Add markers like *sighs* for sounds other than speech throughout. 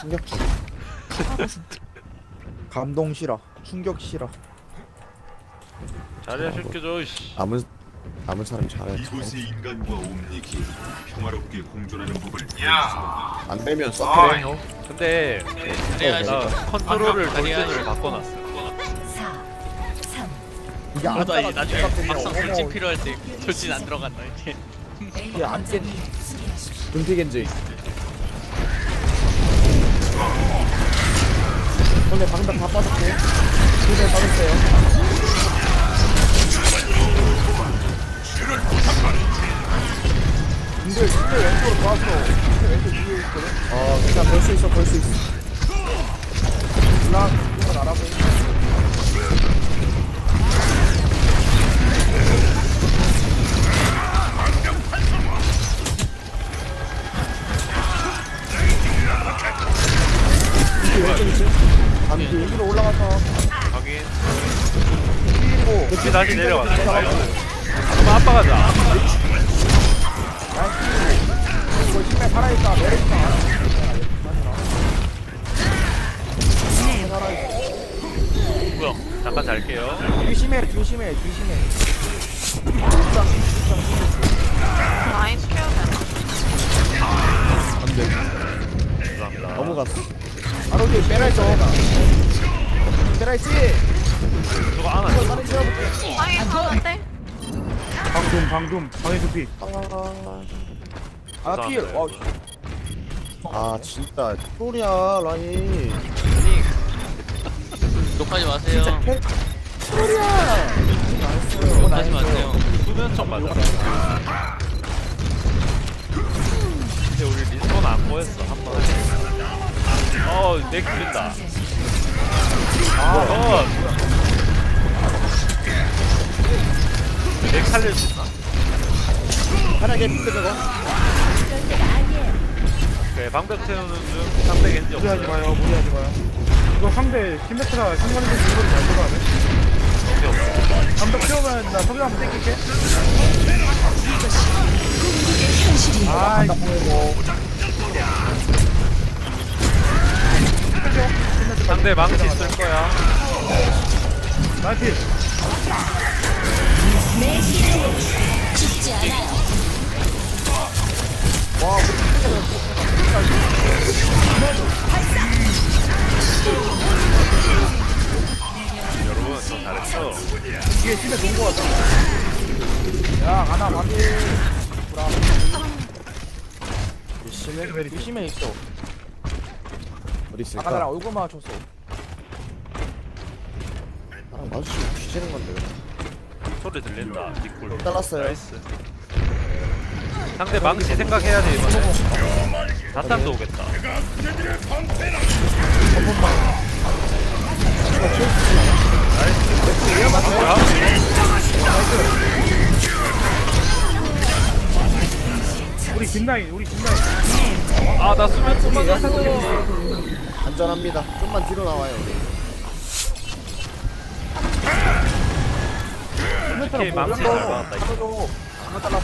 충격 감동 싫어 충격 싫어 자리야 시켜줘 씨. 아무 아무 사람 잘해 이곳의 인간과 옴닉이 평화롭게 공존하는 법을 안 되면 아, 서클해 근데 그래야지. 나 컨트롤을. 돌진을 바꿔놨어. 이게 안 나중에 막상 돌진 필요할 때 돌진 안 들어간다 이렇게. 이게 안 깬. 금피겐지. 근데 방금 다 빠졌고. 힘에 빠졌어요. 근데 진짜 왼쪽으로 좋았어. 근데 왼쪽 위에 있거든. 어 괜찮아 볼수 있어 볼 수 있어. 올라 이건 알아보고 이 아니 이제 여기로 올라가서. 확인. 뛰고. 혹시 다시 내려갔어 그럼 아빠 가자 이거 힘에 살아있다 내려있다. 뭐야? 잠깐 잘게요. 조심해 조심해 조심해 방둠 방해 두피. 아 필! 와 아 진짜. 소리야 라인. 욕하지 마세요. 소리야! 욕하지 마세요. 수면총 맞아. 근데 우리 린선 안 보였어. 한 번 어내 기른다. 아 어. 내 살릴 편하게 핀드 저거. 그래 방벽 채우는 중 상대 겐지 없어요. 무리하지 마요 무리하지 마요. 이거 상대 심메트라 신발인데 이거를 잘 들어가네. 겐지 없어 감독 키우면 나 소리 한번 땡길게. 아나 보이고 상대 망치 쓸 거야. 나이스. 와 우리 여러분 저 잘했어 뒤에 심해 좋은 거 같다 야 가나 반대 브라 심해 조심해 있어 어디 아까 나랑 있을까? 얼굴 맞췄어 나랑 마주치고 뒤지는 건데 소리 들린다 니꿀 잘랐어요. 나이스 상대 망치 생각해야 돼 이번에. 자탄도 오겠다. 우리 뒷라인 우리 뒷라인. 아나 수면 총 맞았어 안전합니다. 좀만 뒤로 나와요 우리. 이렇게 망치 잘 받았다 이거. 하나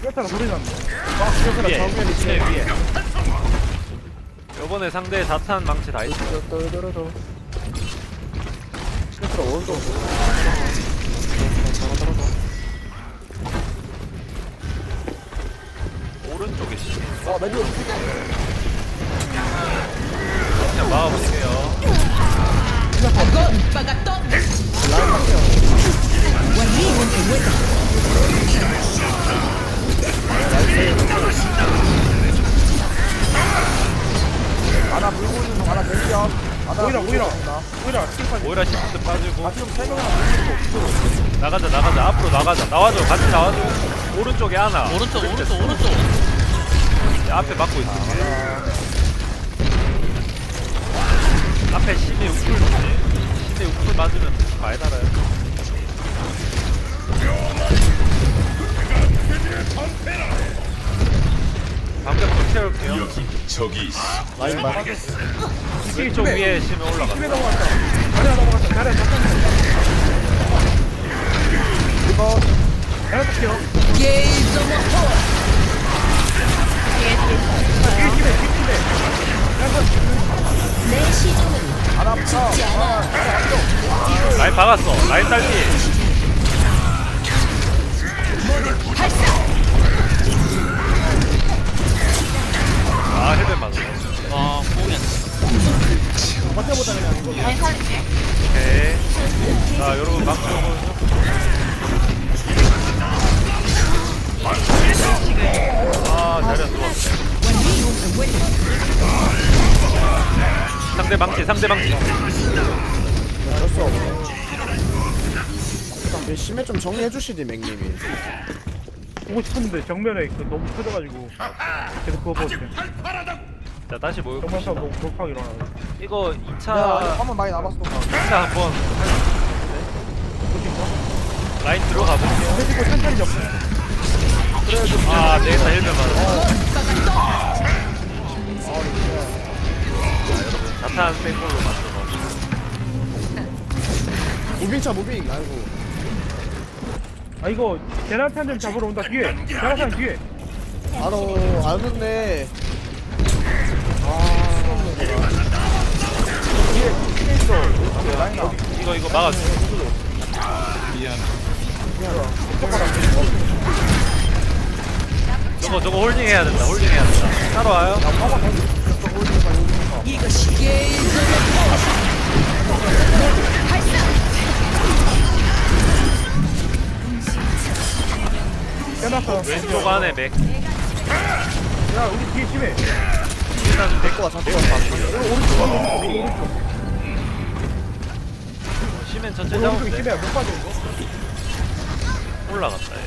스웨터가 소리 난다 위에. 위에 위에. 요번에 상대 자탄 망치 다 있어. 떨떨떨떨 스페트라 오른쪽 오른쪽에 씨. 와 매주 그냥 막아볼게요 하나 물고 있는 중 하나 하나 오이라 오이라 나 오이라 스킬까지 오히려 시프트 빠지고. 아 지금 세 명이나 나가자 나가자. 앞으로 나가자. 나와줘. 같이 나와줘. 오른쪽에 하나. 오른쪽 오른쪽 오른쪽. 앞에 막고 있어. 앞에 심해 우풀 심해 우풀 맞으면 많이 달아요 방벽 좀 채울게요. 여기 적이 있어. 라인 봐. 스킬 좀 위에 어, 심해 올라가. 집에 넘어갔다. 가려 넘어갔다. 이거 가려 볼게요. 예, 집에 집에. 라인 박았어. 라인 딸피. 일단 심해? 좀 정리해 주시지 맥님이. 보고 싶었는데 정면에 그 너무 터져가지고 계속 그거 보고 있어요. 자 다시 모여 정면 싸움 너무 돌파하게 일어나요. 이거 야 2차 한번 많이 남았어. 2차 한번 라인 들어가 볼게요. 해지고 천천히 잡고. 아 내가 헬멧 맞았어. 자탄 생골로 만들어 무빙차 무빙. 아이고 아 이거 제나탄 잡으러 온다. 뒤에. 제나탄 뒤에. 바로 안 웃네. 이거 이거 막아줘 저거 저거 홀딩 해야 된다. 홀딩 해야 된다. 따라와요 제나탄. 왼쪽 안에 맥 야 우리 뒤에 심해. 일단 맥 데리고 와 잡고 와 시멘 우리 전체 오른쪽에 잡으면 돼 심해. 못 빠져 이거. 올라갔다 얘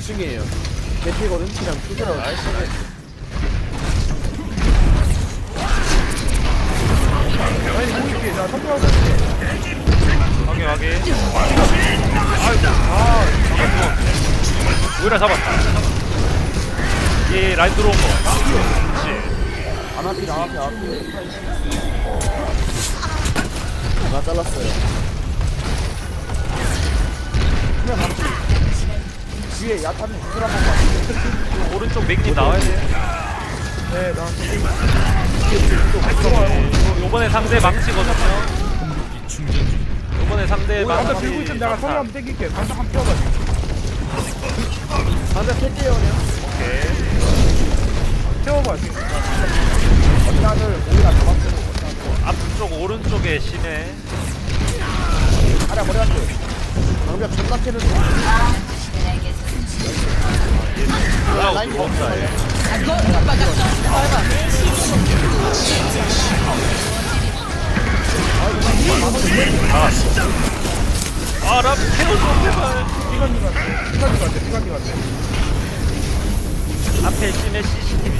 2층이에요 개피거든 그냥 투자로 아니 우리 뒤에 나 선수하고 있을게. 확인 확인 아이고 아 잠깐만 오히려 잡았다. 이 라인 들어온 거. 그렇지 안 앞이 안 앞이 안 앞이 나 잘랐어요? 그냥 남지 뒤에 야타는 구슬 한 번만 오른쪽 맥님 나와야 돼. 네, 나 요- 요번에 상대 망치거든요. 요번에 상대 망치 들고 있으면 내가 자탄. 한번 땡길게. 방금 한번 펴가지고. 반대 팰게요 그냥 오케이 태워봐. 지금. 어디나를 우리가 잡았고 앞쪽 오른쪽에 심해 아래 머리 한대 방벽 존나 캐는 올라오고 라인 들어온다 얘. 아, 랍 태워줘, 제발. 같아. 시간이 같아. 앞에 심해 CCTV.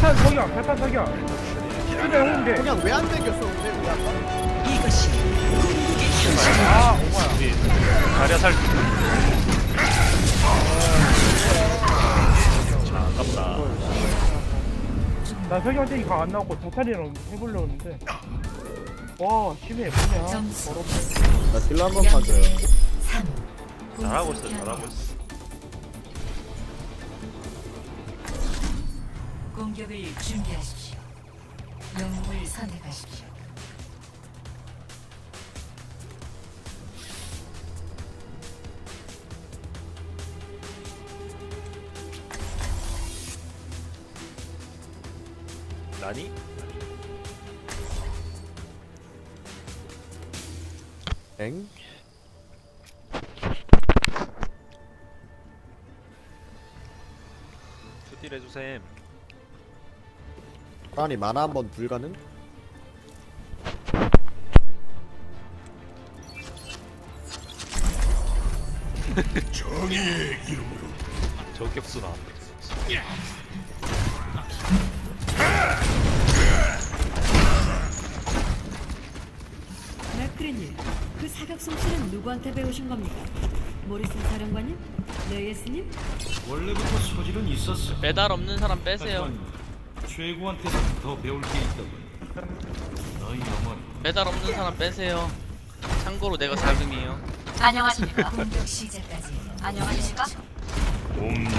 탈탄 석양. 탈탄 석양. 심해 홍대. 그냥 왜안 당겼어 근데 우리 아까 아, 오마야. 우리 자리야 살. 아, 아깝다. 나 석양 땡이 강안 나왔고 도탈이랑 해보려고 했는데. 와, 심해. 뭐냐. 더럽네. 나 딜러 한번 봐줘요 잘하고 있어, 잘하고 있어. 공격을 준비하십시오. 영웅을 선택하십시오. 나니? 엥? 투딜 해주셈. 아니 만화 한 번 불가능? 저격수 나왔네. 맥그린님, 그 사격 솜씨는 누구한테 배우신 겁니까? 모리슨 사령관님? 레이스님? 원래부터 소질은 있었어. 메달 없는 사람 빼세요. 하지만 최고한테서 더 배울 게 있다고. 너희 어머니 메달 없는 사람 빼세요. 참고로 내가 자금이에요. 안녕하십니까. 공격 시작까지 안녕하십니까. 옴니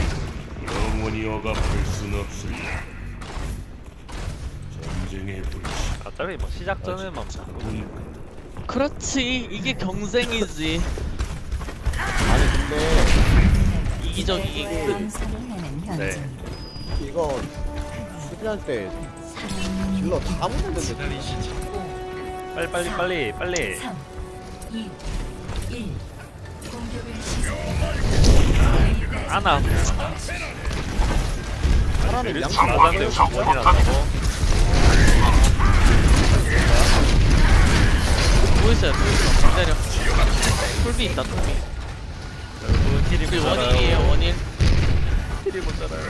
영원히 억압할 순 없으리라. 어차피 뭐 시작 전에만 보고 그렇지. 이게 경쟁이지. 아니 근데 이기적이기 끝 네. 이거 수비할 때 딜러 다 묻는데. 빨리 빨리 빨리 빨리. 3, 2, 1. 공격을 시작. 안아 사람이 양쪽 나한테 원이라고 있어요. 뭐 있어 기다려. 툴비 있다 우리 모자라요 원일이에요 원일 힐이 모자라요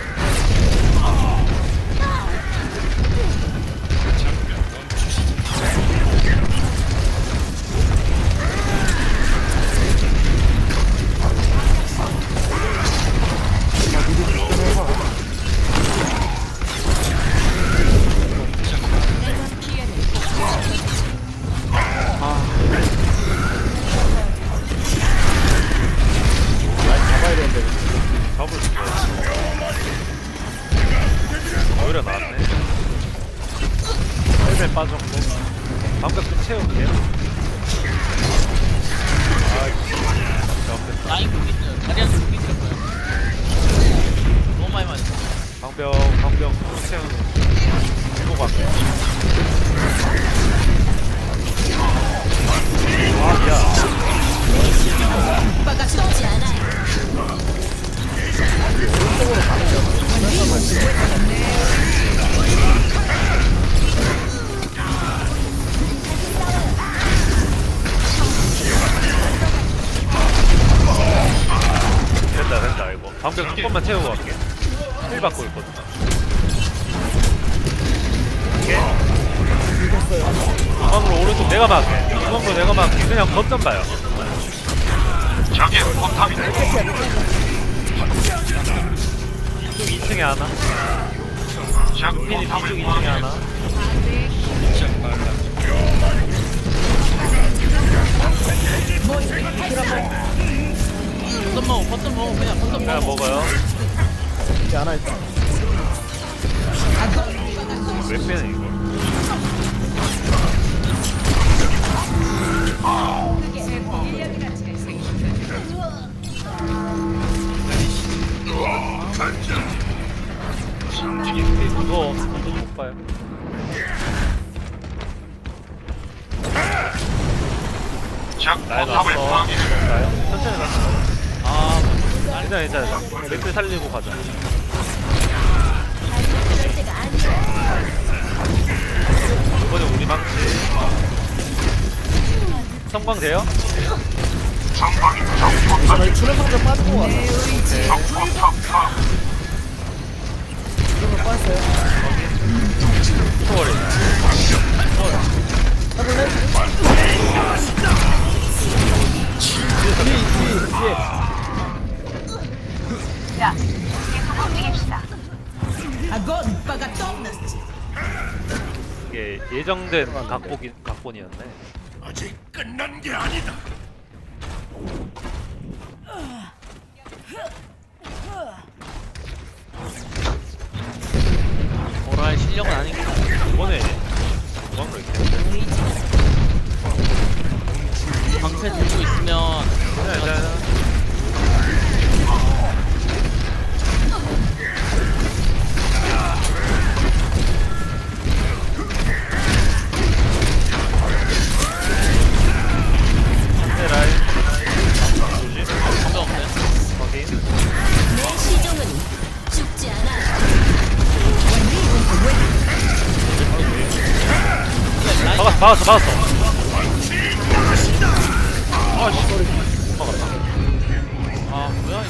빠졌고 좀 채울게 방벽 한 번만 채우고 갈게. 힐 받고 있거든. 중앙으로 오른쪽 내가 막게. 중앙으로 내가 막게. 그냥 걷던 봐요 포탑이다. 이쪽 2층에 하나? 적 핀이 뒤쪽 2층에 하나 버튼 먹어 버튼 먹어 그냥 버튼 그냥 먹어. 먹어요. 이제 하나 있다. 왜 빼는 이거? 이거 이거 못 봐요. 적. 나요? 천천히 갔어 아 괜찮아 괜찮아 맥주 살리고 가자 이번에 우리 망치 성광 돼요? 저희 출연 상자 적 포탑 파. 출연을 빠졌어요 초월이 해볼래? 자, 계속 움직입시다. 이게 예정된 각본이, 각본이었네 아직 끝난 게 아니다. 할 실력은 아니긴 이번에 중앙으로 이렇게 방패 들고 있으면 괜찮아 막았어 막았어. 아씨 소리 막았다 아 뭐야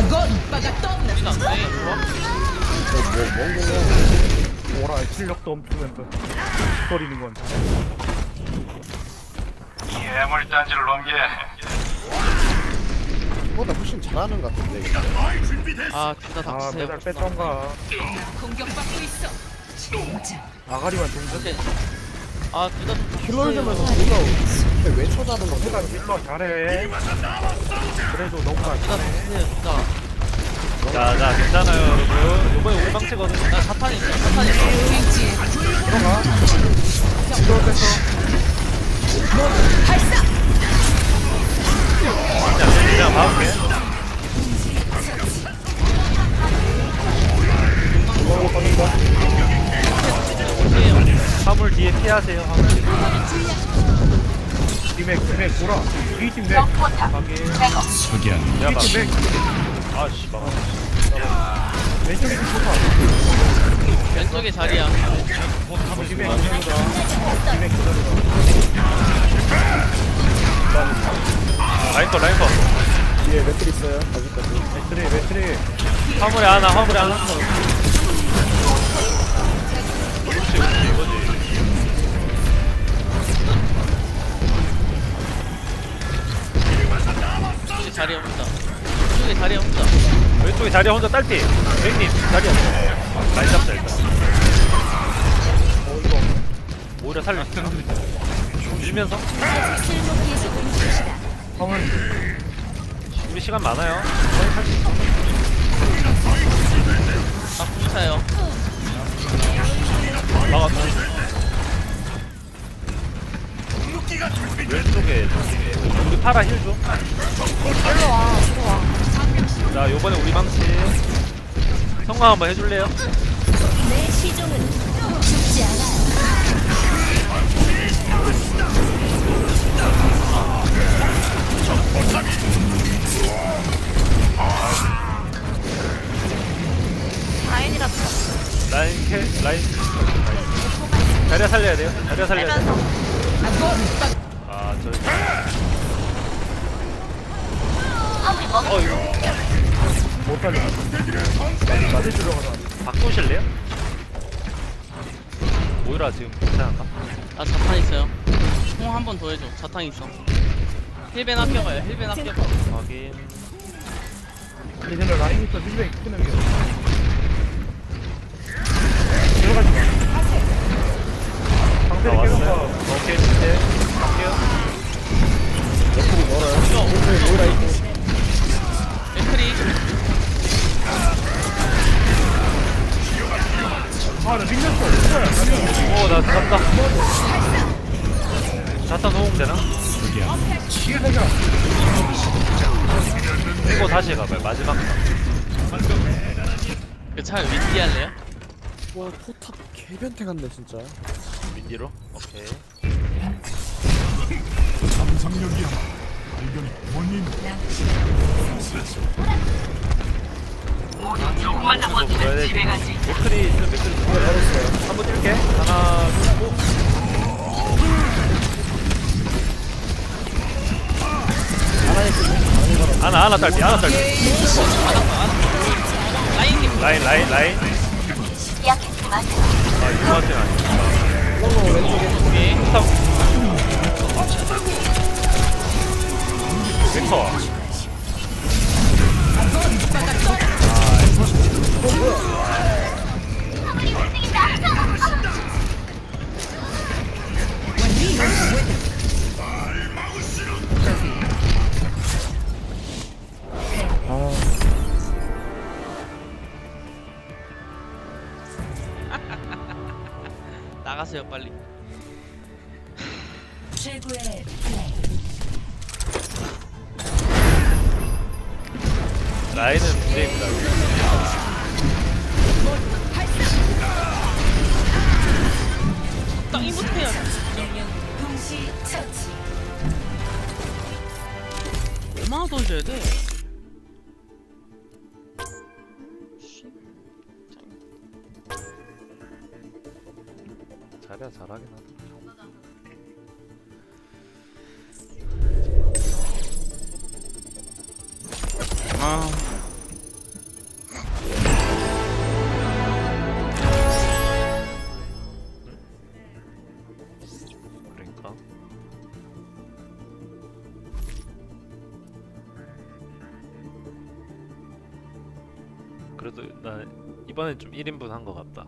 이거 우리가 안돼 뭐뭔 거냐 뭐라 실력도 엄청난다. 거리는 건. 예물단지를 넘겨. 보다 훨씬 잘하는 것 같은데 이거. 아둘다 아 닥치세요. 메달 뺐던가. 아가리만 동작 이렇게 아 둘다 킬러를 주면서 우리가 근데 왜 쳐다보는 거야? 내가 딜러 잘해 그래도 너무 안 둘다 닥치세요 둘다 자자 괜찮아요 여러분 이번에 우리 망치거든 나 사탄 있어 사탄 있어 들어가. 이거 됐어. 그냥 그냥 막을게 화물 뒤에 피하세요 화물 팀에 팀에 돌아. 뒤 팀에 확인 석양 막 팀에 아씨 막아 왼쪽에 팀 좋다. 왼쪽에 자리야. 팀에 기다려다. 팀에 기다려다. 라인 거 라인 거 뒤에 매트 있어요 아직까지 매트리 매트리. 화물에 하나 화물에 하나 자리야 혼자. 왼쪽에 자리야 혼자. 왼쪽에 자리야 혼자 딸피. 백님 자리야 라인 잡자 일단. 오히려 살려. 밀면서? 화물 우리 시간 많아요. 아 공차요. 막았다 왼쪽에 우리 파라 힐줘 일로와 들어와 자 요번에 우리 방치. 성공 한번 해줄래요? 내 시종은 죽지 않아 라인이라도 라인 캐 라인. 자리야 살려야 돼요? 자리야 살려야 돼요 아 저 어 이거 못 살려. 맞을 줄 알아. 바꾸실래요? 모이라 지금 괜찮을까? 나 자탄 있어요. 총 한 번 더 해줘. 자탄 있어. 힐벤 아껴가요. 힐벤 아껴. 확인 이제는 라인 있어 힐백 크는 게. 들어가지 마. 다 방패를 왔어요 깨놓고 오케이 이제 갈게요 옆으로 멀어요 오른쪽에 모이라 있고 맥크리. 아나 밀렸어. 오나 잡다 자탄 소음 되나? 뒤에 생각. 이거 다시 가봐요 마지막 그 차라리 윈디 할래요? 와 포탑 개변태 같네 진짜 민디로 오케이 상상력이야말로 발견의 원인 이거 있으면 한번 뛸게 하나 둘 하나 하나 딸피 하나 딸피 라인님. 라인 라인 라인 마세요. 아 이거한테는 아니 야 오케이. 스탑 벡터 나가세요 빨리. 최고의 *sighs* 플레이. 라인은 문제입니다 땅이 못해요. 동시 처치. 얼마나 던져야 돼? 잘하긴 하다 아. 그러니까 그래도 나 이번엔 좀 1인분 한 것 같다